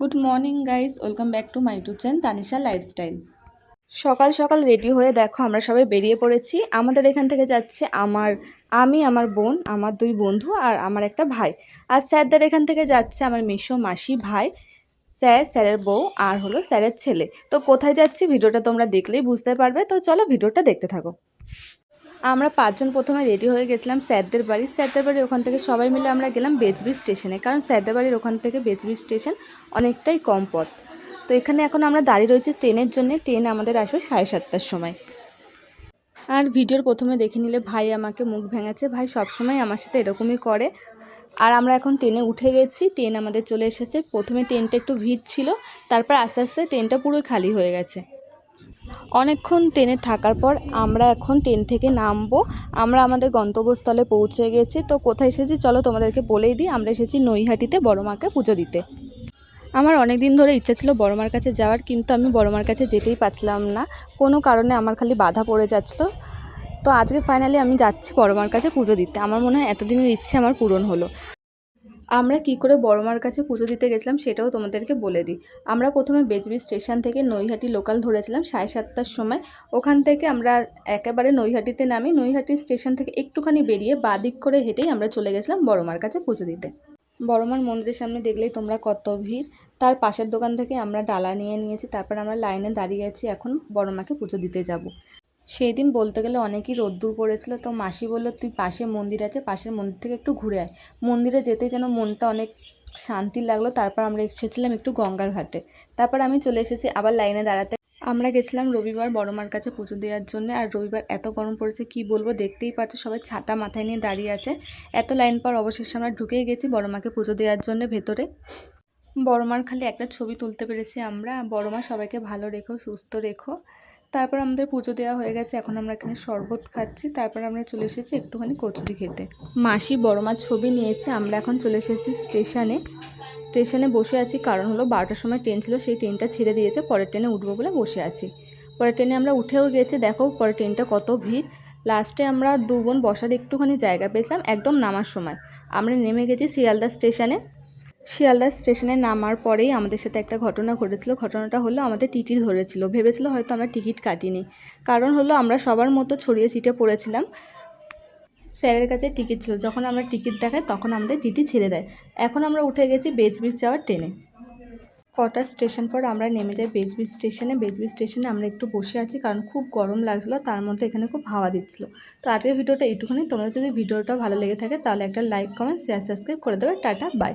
Good morning, guys. Welcome back to my YouTube channel Tanisha lifestyle. সকাল সকাল ready হয়ে দেখো, আমরা সবাই বেরিয়ে পড়েছি। আমাদের এখান থেকে যাচ্ছে আমার, আমি, আমার বোন, আমার দুই বন্ধু আর আমার একটা ভাই। আর স্যারদের এখান থেকে যাচ্ছে আমার মিশো মাসি ভাই, স্যার, স্যারের বউ আর হলো স্যারের ছেলে। তো কোথায় যাচ্ছি, ভিডিওটা তোমরা দেখলেই বুঝতে পারবে। তো চলো ভিডিওটা দেখতে থাকো। আমরা পাঁচজন প্রথমে রেডি হয়ে গেছিলাম স্যারদের বাড়ি। স্যারদের বাড়ি ওখান থেকে সবাই মিলে আমরা গেলাম বেজবি স্টেশনে কারণ স্যারদের বাড়ির ওখান থেকে বেজবি স্টেশন অনেকটাই কম পথ। তো এখানে এখন আমরা দাঁড়িয়ে রয়েছি ট্রেনের জন্য। ট্রেন আমাদের আসবে সাড়ে সাতটার সময়। আর ভিডিওর প্রথমে দেখে নিলে ভাই আমাকে মুখ ভেঙেছে। ভাই সবসময় আমার সাথে এরকমই করে। আর আমরা এখন ট্রেনে উঠে গেছি। ট্রেন আমাদের চলে এসেছে। প্রথমে ট্রেনটা একটু ভিড় ছিল। তারপর আস্তে আস্তে ট্রেনটা পুরোই খালি হয়ে গেছে। অনেকক্ষণ ট্রেনে থাকার পর আমরা এখন ট্রেন থেকে নামবো। আমরা আমাদের গন্তব্যস্থলে পৌঁছে গেছি। তো কোথায় এসেছি চলো তোমাদেরকে বলেই দিই, আমরা এসেছি নৈহাটিতে বড় মাকে পুজো দিতে। আমার অনেক দিন ধরে ইচ্ছা ছিল বড় মার কাছে যাওয়ার, কিন্তু আমি বড় মার কাছে যেতেই পারছিলাম না। কোনো কারণে আমার খালি বাধা পড়ে যাচ্ছিল। তো আজকে ফাইনালি আমি যাচ্ছি বড় মার কাছে পুজো দিতে। আমার মনে হয় এতদিনের ইচ্ছে আমার পূরণ হলো। আমরা কি করে বড় মার কাছে পুজো দিতে গেছিলাম সেটাও তোমাদেরকে বলে দিই। আমরা প্রথমে বেজবি স্টেশন থেকে নৈহাটি লোকাল ধরেছিলাম সাড়ে সাতটার সময়। ওখান থেকে আমরা একেবারে নৈহাটিতে নামি, নৈহাটি স্টেশন থেকে একটুখানি বেরিয়ে বাদিক করে হেঁটেই আমরা চলে গেছিলাম বড়মার কাছে পুজো দিতে। বড়মার মন্দিরের সামনে দেখলেই তোমরা কত ভিড়। তার পাশের দোকান থেকে আমরা ডালা নিয়ে নিয়েছি, তারপর আমরা লাইনে দাঁড়িয়ে আছি, এখন বড় মাকে পুজো দিতে যাব। সেই দিন বলতে গেলে অনেকই রোদ্দুর পড়েছিল। তো মাসি বলল, তুই পাশে মন্দির আছে, পাশের মন্দির থেকে একটু ঘুরে আয়। মন্দিরে যেতে যেন মনটা অনেক শান্তি লাগল। তারপর আমরা এসেছিলাম একটু গঙ্গার ঘাটে। তারপর আমি চলে এসেছি আবার লাইনে দাঁড়াতে। আমরা গেছিলাম রবিবার বড় মার কাছে পুজো দেওয়ার জন্য। আর রবিবার এত গরম পড়েছে, কি বলব? দেখতেই পাচ্ছ, সবাই ছাতা মাথায় নিয়ে দাঁড়িয়ে আছে। এত লাইন পর অবশেষে আমরা ঢুকেই গেছি বড় মাকে পুজো দেওয়ার জন্য ভেতরে। বড় মার খালি একটা ছবি তুলতে পেরেছি আমরা। বড় মা সবাইকে ভালো রেখো, সুস্থ রেখো। তারপর আমাদের পুজো দেওয়া হয়ে গেছে, এখন আমরা এখানে শরবত খাচ্ছি, তারপর আমরা চলে এসেছি একটুখানি কচুরি খেতে। মাসি বড় মার ছবি নিয়েছে, আমরা এখন চলে এসেছি স্টেশনে। স্টেশনে বসে আছি, কারণ হলো বারোটার সময় ট্রেন ছিল, সেই ট্রেনটা ছেড়ে দিয়েছে, পরের ট্রেনে উঠবো বলে বসে আছি। পরের ট্রেনে আমরা উঠেও গেছি, দেখো পরের ট্রেনটা কত ভিড়। লাস্টে আমরা দু বোন বসার একটুখানি জায়গা পেয়েছিলাম, একদম নামার সময়। আমরা নেমে গেছি শিয়ালদা স্টেশনে শিয়ালদা স্টেশনে নামার পরেই আমাদের সাথে একটা ঘটনা ঘটেছিল। ঘটনাটা হলো, আমাদের টিকিট ধরেছিল। ভেবেছিল হয়তো আমরা টিকিট কাটিনি। কারণ হলো, আমরা সবার মতো ছড়িয়ে সিটে পড়েছিলাম। স্যারের কাছে টিকিট ছিল। যখন আমরা টিকিট দেখাই, তখন আমাদের টিটি ছেড়ে দেয়। এখন আমরা উঠে গেছি বেজবিজ যাওয়ার ট্রেনে। কটা স্টেশন পর আমরা নেমে যাই বেজবি স্টেশনে। বেজবি স্টেশনে আমরা একটু বসে আছি কারণ খুব গরম লাগছিল, তার মধ্যে এখানে খুব হাওয়া দিচ্ছিল। তো আজকের ভিডিওটা এইটুখানি তোমাদের যদি ভিডিওটা ভালো লেগে থাকে, তাহলে একটা লাইক কমেন্ট শেয়ার সাবস্ক্রাইব করে দেবে। Tata bye